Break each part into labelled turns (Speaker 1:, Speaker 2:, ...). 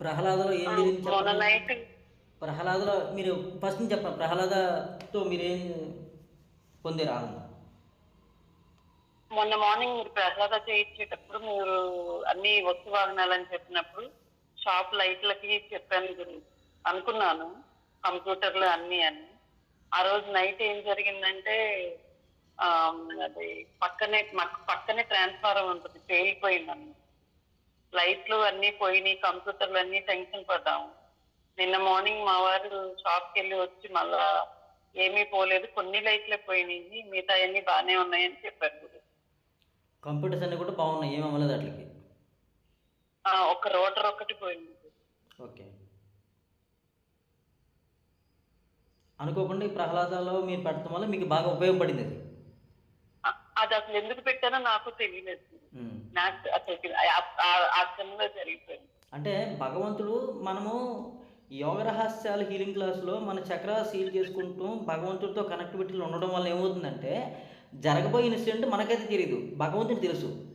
Speaker 1: ప్రహ్లాదలో ఏం జరిగింది ప్రహ్లాదలో మీరు ఫస్ట్ నుంచి చెప్పండి. ప్రహ్లాదతో మీరేం పొందారు ఆనందం
Speaker 2: మొన్న మార్నింగ్ మీరు ప్రసాద చేయించేటప్పుడు మీరు అన్ని వస్తు వాహనాలని చెప్పినప్పుడు షాప్ లైట్లకి చెప్పాను గురి- అనుకున్నాను కంప్యూటర్లు అన్ని అని. ఆ రోజు నైట్ ఏం జరిగిందంటే అది పక్కనే పక్కనే ట్రాన్స్ఫారం ఉంటుంది పేలిపోయింది అన్న లైట్లు అన్ని పోయినాయి కంప్యూటర్లు అన్ని టెన్షన్ పడ్డాము. నిన్న మార్నింగ్ మా వారు షాప్కి వెళ్ళి వచ్చి మళ్ళా ఏమీ పోలేదు కొన్ని లైట్లే పోయినాయి మిగతా అన్ని బాగానే ఉన్నాయని చెప్పారు.
Speaker 1: కంప్యూటర్స్ అన్నీ కూడా బాగున్నాయి ఏం అవ్వలేదు
Speaker 2: ఆ, ఒక రోటర్ ఒకటి పోయింది
Speaker 1: ఓకే. అనుకోకుండా ఈ ప్రహ్లాదాలో మీరు పెట్టడం వల్ల మీకు బాగా ఉపయోగపడింది అది.
Speaker 2: అది అసలు ఎందుకు పెట్టానో నాకు తెలియలేదు. నాకు అసలు ఆ- ఆ- ఆ క్షణంలో జరిగిపోయింది.
Speaker 1: అంటే భగవంతుడు మనము యోగ రహస్యాలు హీలింగ్ క్లాస్లో మన చక్ర సీల్ చేసుకుంటూ భగవంతుడితో కనెక్టివిటీలో ఉండడం వల్ల ఏమవుతుందంటే జరగబోయే ఇన్సిడెంట్ మనకైతే తెలియదు భగవంతుడికి తెలుసు.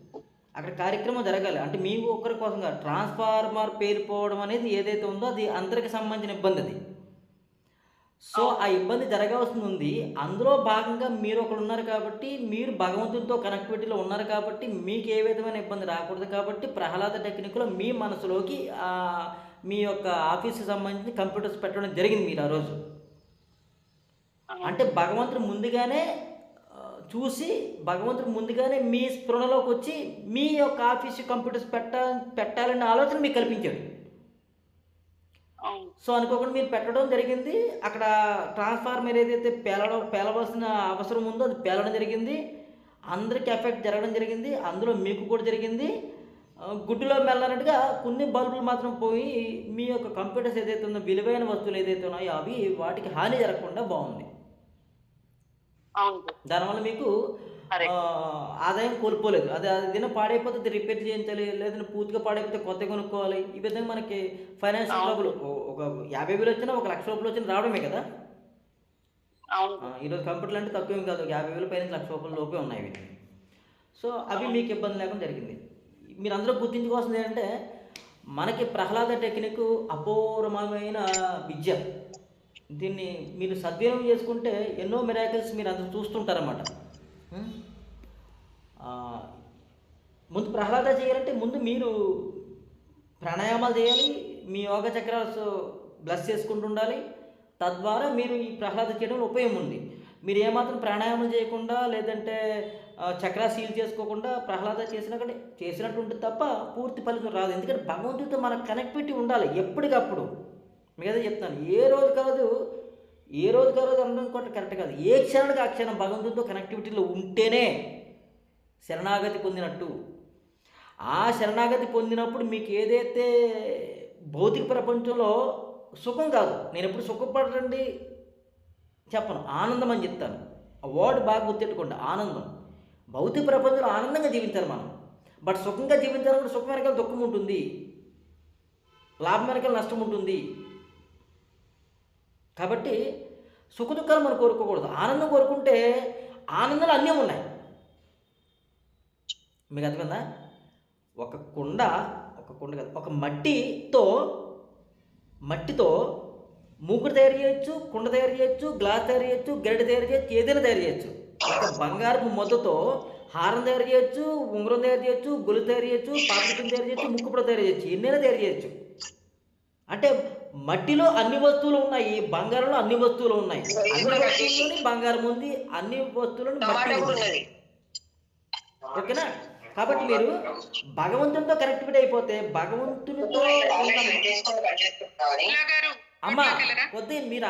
Speaker 1: అక్కడ కార్యక్రమం జరగాలి. అంటే మీకు ఒక్కరి కోసంగా ట్రాన్స్ఫార్మర్ పేలిపోవడం అనేది ఏదైతే ఉందో అది అందరికి సంబంధించిన ఇబ్బంది అది. సో ఆ ఇబ్బంది జరగాల్సి ఉంది అందులో భాగంగా మీరు ఒకరు ఉన్నారు కాబట్టి మీరు భగవంతుడితో కనెక్టివిటీలో ఉన్నారు కాబట్టి మీకు ఏ విధమైన ఇబ్బంది రాకూడదు కాబట్టి ప్రహ్లాద టెక్నిక్లో మీ మనసులోకి మీ యొక్క ఆఫీస్కి సంబంధించి కంప్యూటర్స్ పెట్టడం జరిగింది మీరు ఆ రోజు. అంటే భగవంతుడు ముందుగానే చూసి భగవంతుడు ముందుగానే మీ స్పృహలోకి వచ్చి మీ యొక్క ఆఫీస్ కంప్యూటర్స్ పెట్ట పెట్టాలనే ఆలోచన మీకు కల్పించాడు. సో అనుకోకుండా మీరు పెట్టడం జరిగింది. అక్కడ ట్రాన్స్ఫార్మర్ ఏదైతే పేలడం పేలవలసిన అవసరం ఉందో అది పేలడం జరిగింది. అందరికి ఎఫెక్ట్ జరగడం జరిగింది. అందులో మీకు కూడా జరిగింది. గుడ్డులో మెల్లనట్టుగా కొన్ని బల్బులు మాత్రం పోయి మీ యొక్క కంప్యూటర్స్ ఏదైతే ఉందో విలువైన వస్తువులు ఏదైతే ఉన్నాయో అవి వాటికి హాని జరగకుండా బాగుంది. దానివల్ల మీకు ఆదాయం కోల్పోలేదు. అది అది దిన పాడైపోతే రిపేర్ చేయించాలి లేదంటే పూర్తిగా పాడైపోతే కొత్త కొనుక్కోవాలి. ఈ విధంగా మనకి ఫైనాన్షియల్. ట్రబుల్ ఒక యాభై వేలు వచ్చినా ఒక లక్ష రూపాయలు వచ్చినా రావడమే కదా? ఈరోజు కంప్యూటర్లు అంటే తక్కువేం కాదు. యాభై వేలు పైన లక్ష రూపాయల లోపే ఉన్నాయి ఇవి సో అవి మీకు ఇబ్బంది లేకుండా జరిగింది. మీరు అందరూ గుర్తించుకోవాల్సింది ఏంటంటే మనకి ప్రహ్లాద టెక్నిక్ అపూర్వమైన విద్య. దీన్ని మీరు సద్వినియోగం చేసుకుంటే ఎన్నో మిరాకిల్స్ మీరు అందరూ చూస్తుంటారన్నమాట ఉం? ఆ, ముందు ప్రహ్లాద చేయాలంటే ముందు మీరు ప్రాణాయామాలు చేయాలి మీ యోగ చక్రాలు బ్లస్ చేసుకుంటూ ఉండాలి. తద్వారా మీరు ఈ ప్రహ్లాద చేయడంలో ఉపయోగం ఉంది. మీరు ఏమాత్రం ప్రాణాయామం చేయకుండా లేదంటే చక్ర చక్రా సీల్ చేసుకోకుండా ప్రహ్లాద చేసినా కానీ చేసినట్టు ఉంటుంది తప్ప పూర్తి ఫలితం రాదు. ఎందుకంటే భగవంతుడితో మన కనెక్టివిటీ ఉండాలి ఎప్పటికప్పుడు. మీకు చెప్తాను ఏ రోజు కాదు ఏ రోజు కాదు అనడం కూడా కరెక్ట్ కాదు. ఏ క్షణానికి ఆ క్షణం భగవంతుడితో కనెక్టివిటీలో ఉంటేనే శరణాగతి పొందినట్టు. ఆ శరణాగతి పొందినప్పుడు మీకు ఏదైతే భౌతిక ప్రపంచంలో సుఖం కాదు నేను ఎప్పుడు సుఖపడండి చెప్పను ఆనందం అని చెప్తాను. ఆ వర్డ్ బాగా గుర్తెట్టుకోండి ఆనందం. భౌతిక ప్రపంచంలో ఆనందంగా జీవించాలి మనం. బట్ సుఖంగా జీవించాలంటే సుఖం వెనకాల దుఃఖం ఉంటుంది. లాభం వెనకాల నష్టం ఉంటుంది. కాబట్టి సుఖ దుఃఖాలు మనం కోరుకోకూడదు. ఆనందం కోరుకుంటే ఆనందాలు అన్నీ ఉన్నాయి. మీకు అర్థమైందా? ఒక కుండ ఒక కుండ కాదు ఒక మట్టితో మట్టితో మూకుడు తయారు చేయొచ్చు కుండ తయారు చేయొచ్చు గ్లాస్ తయారు చేయొచ్చు గరిటె తయారు చేయొచ్చు ఏదైనా తయారు చేయొచ్చు. ఒక బంగారపు మొద్దతో హారం తయారు చేయొచ్చు ఉంగరం తయారు చేయొచ్చు గొలు తయారు చేయొచ్చు పాత్రకం తయారు చేయొచ్చు ముక్కుపుడ తయారు చేయొచ్చు ఎన్నైనా తయారు చేయొచ్చు. అంటే మట్టిలో అన్ని వస్తువులు ఉన్నాయి బంగారంలో అన్ని వస్తువులు ఉన్నాయి. అన్ని బంగారం ఉంది అన్ని వస్తువులను మట్టి ఓకేనా? కాబట్టి మీరు భగవంతునితో కనెక్టివిటీ అయిపోతే భగవంతునితో అమ్మా కొద్ది మీరు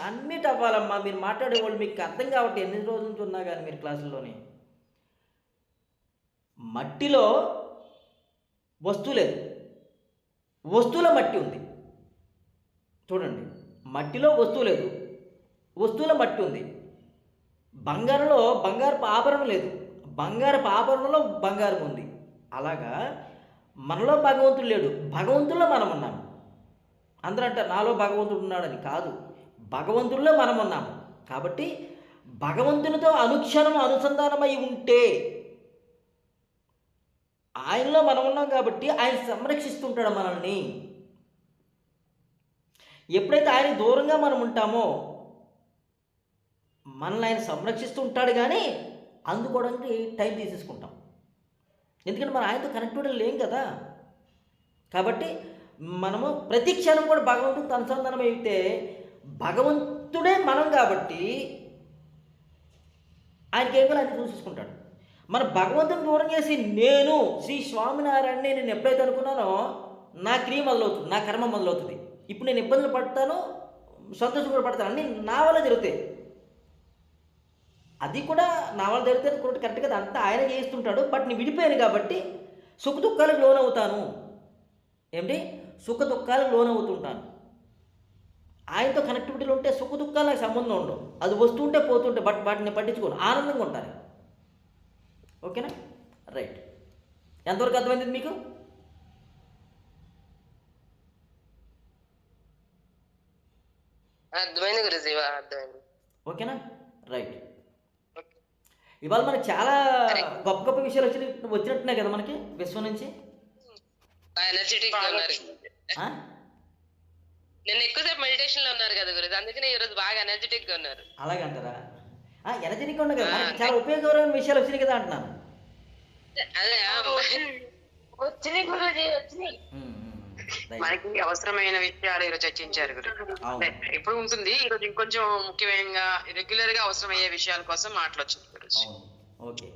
Speaker 1: అన్నిటి అవ్వాలమ్మా. మీరు మాట్లాడేవాళ్ళు మీకు అర్థం కాబట్టి ఎన్ని రోజుల నుంచి ఉన్నా కానీ మీరు క్లాసుల్లోని. మట్టిలో వస్తువు లేదు. వస్తువులో మట్టి ఉంది. చూడండి మట్టిలో వస్తువు లేదు. వస్తువులో మట్టి ఉంది. బంగారంలో బంగారపు ఆభరణం లేదు. బంగారపు ఆభరణంలో బంగారం ఉంది. అలాగా మనలో భగవంతుడు లేడు. భగవంతుల్లో మనం ఉన్నాము అందరూ అంటారు నాలో భగవంతుడు ఉన్నాడని. కాదు. భగవంతుల్లో మనం ఉన్నాము కాబట్టి భగవంతునితో అనుక్షణం అనుసంధానమై ఉంటే ఆయనలో మనం ఉన్నాం కాబట్టి ఆయన సంరక్షిస్తుంటాడు మనల్ని. ఎప్పుడైతే ఆయన దూరంగా మనం ఉంటామో మనల్ని ఆయన సంరక్షిస్తూ ఉంటాడు కానీ అందుకోవడానికి టైం తీసేసుకుంటాం. ఎందుకంటే మనం ఆయనతో కనెక్టివిటీ లేం కదా. కాబట్టి మనము ప్రతి క్షణం కూడా భగవంతుడితో అనుసంధానం అయితే భగవంతుడే మనం కాబట్టి ఆయనకి ఏం కావాలో ఆయన చూసేసుకుంటాడు మన భగవంతుని దూరం చేసి నేను శ్రీ స్వామినారాయణని నేను ఎప్పుడైతే అనుకున్నానో నా క్రియ మొదలవుతుంది నా కర్మ మొదలవుతుంది. ఇప్పుడు నేను ఇబ్బందులు పడతాను సంతోషం కూడా పడతాను. అన్నీ నా వల్ల జరుగుతాయి. అది కూడా నా వల్ల జరిగితే కూడా కరెక్ట్ కదా అంతా ఆయన చేస్తుంటాడు బట్ నేను విడిపోయాను కాబట్టి సుఖ దుఃఖాలకు లోనవుతాను. ఏమిటి? సుఖ దుఃఖాలకు లోనవుతుంటాను. ఆయనతో కనెక్టివిటీలో ఉంటే సుఖ దుఃఖాలు నాకు సంబంధం ఉండవు. అది వస్తుంటే పోతుంటే బట్ వాటిని పట్టించుకోను. ఆనందంగా ఉంటాను ఓకేనా రైట్ ఎంతవరకు అర్థమైంది మీకు?
Speaker 3: అర్థమైంది గురుజీ అర్థమైంది.
Speaker 1: ఓకేనా రైట్ ఇవాళ మనకి చాలా గొప్ప గొప్ప విషయాలు వచ్చి వచ్చినట్టున్నాయి కదా మనకి విశ్వం నుంచి?
Speaker 3: ఎనర్జెటిక్గా ఉన్నారు? నిన్న ఎక్కువసేపు మెడిటేషన్లో ఉన్నారు కదా గురుజీ అందుకనే ఈ రోజు బాగా ఎనర్జెటిక్గా ఉన్నారు.
Speaker 1: అలాగే అంటారా ఎనర్జెటిక్గా ఉన్నాయి కదా. మనకి చాలా ఉపయోగకరమైన విషయాలు వచ్చినాయి కదా అంటున్నాను.
Speaker 3: అదే ఆ,
Speaker 4: వచ్చినాయి. గురుజీ వచ్చినాయి.
Speaker 5: మనకి అవసరమైన విషయాలు ఈరోజు చర్చించారు ఎప్పుడు ఉంటుంది. ఈరోజు ఇంకొంచెం ముఖ్యంగా రెగ్యులర్గా అవసరమయ్యే విషయాల కోసం
Speaker 1: అవును.